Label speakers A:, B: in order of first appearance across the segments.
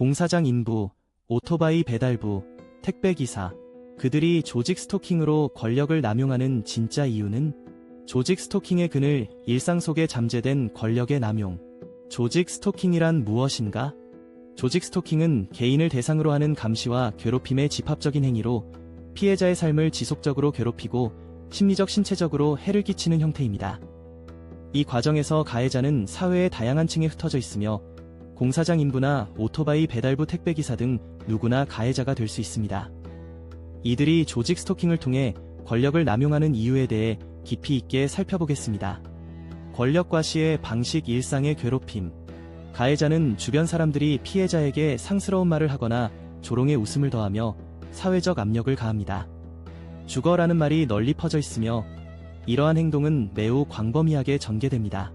A: 공사장 인부, 오토바이 배달부, 택배기사, 그들이 조직 스토킹으로 권력을 남용하는 진짜 이유는 조직 스토킹의 그늘, 일상 속에 잠재된 권력의 남용. 조직 스토킹이란 무엇인가? 조직 스토킹은 개인을 대상으로 하는 감시와 괴롭힘의 집합적인 행위로 피해자의 삶을 지속적으로 괴롭히고 심리적 신체적으로 해를 끼치는 형태입니다. 이 과정에서 가해자는 사회의 다양한 층에 흩어져 있으며 공사장 인부나 오토바이 배달부 택배기사 등 누구나 가해자가 될 수 있습니다. 이들이 조직 스토킹을 통해 권력을 남용하는 이유에 대해 깊이 있게 살펴보겠습니다. 권력 과 시의 방식 일상의 괴롭힘. 가해자는 주변 사람들이 피해자에게 상스러운 말을 하거나 조롱의 웃음을 더하며 사회적 압력을 가합니다. 죽어라는 말이 널리 퍼져 있으며 이러한 행동은 매우 광범위하게 전개됩니다.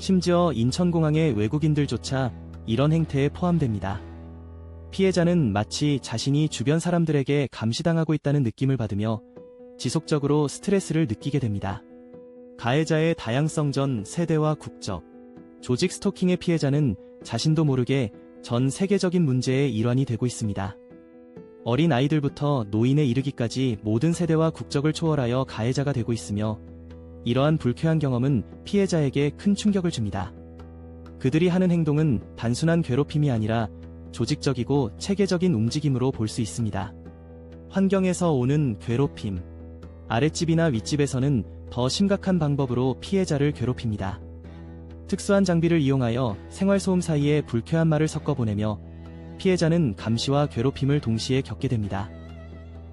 A: 심지어 인천공항의 외국인들조차 이런 행태에 포함됩니다. 피해자는 마치 자신이 주변 사람들에게 감시당하고 있다는 느낌을 받으며 지속적으로 스트레스를 느끼게 됩니다. 가해자의 다양성 전 세대와 국적, 조직 스토킹의 피해자는 자신도 모르게 전 세계적인 문제의 일환이 되고 있습니다. 어린 아이들부터 노인에 이르기까지 모든 세대와 국적을 초월하여 가해자가 되고 있으며 이러한 불쾌한 경험은 피해자에게 큰 충격을 줍니다. 그들이 하는 행동은 단순한 괴롭힘이 아니라 조직적이고 체계적인 움직임으로 볼 수 있습니다. 환경에서 오는 괴롭힘. 아랫집이나 윗집에서는 더 심각한 방법으로 피해자를 괴롭힙니다. 특수한 장비를 이용하여 생활소음 사이에 불쾌한 말을 섞어 보내며 피해자는 감시와 괴롭힘을 동시에 겪게 됩니다.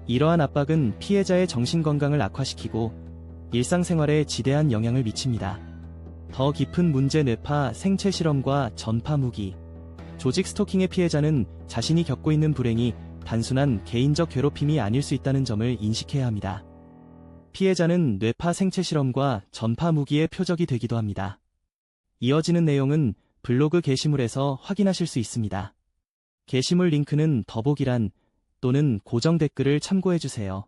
A: 이러한 압박은 피해자의 정신건강을 악화시키고 일상생활에 지대한 영향을 미칩니다. 더 깊은 문제 뇌파 생체 실험과 전파 무기. 조직 스토킹의 피해자는 자신이 겪고 있는 불행이 단순한 개인적 괴롭힘이 아닐 수 있다는 점을 인식해야 합니다. 피해자는 뇌파 생체 실험과 전파 무기의 표적이 되기도 합니다. 이어지는 내용은 블로그 게시물에서 확인하실 수 있습니다. 게시물 링크는 더보기란 또는 고정 댓글을 참고해주세요.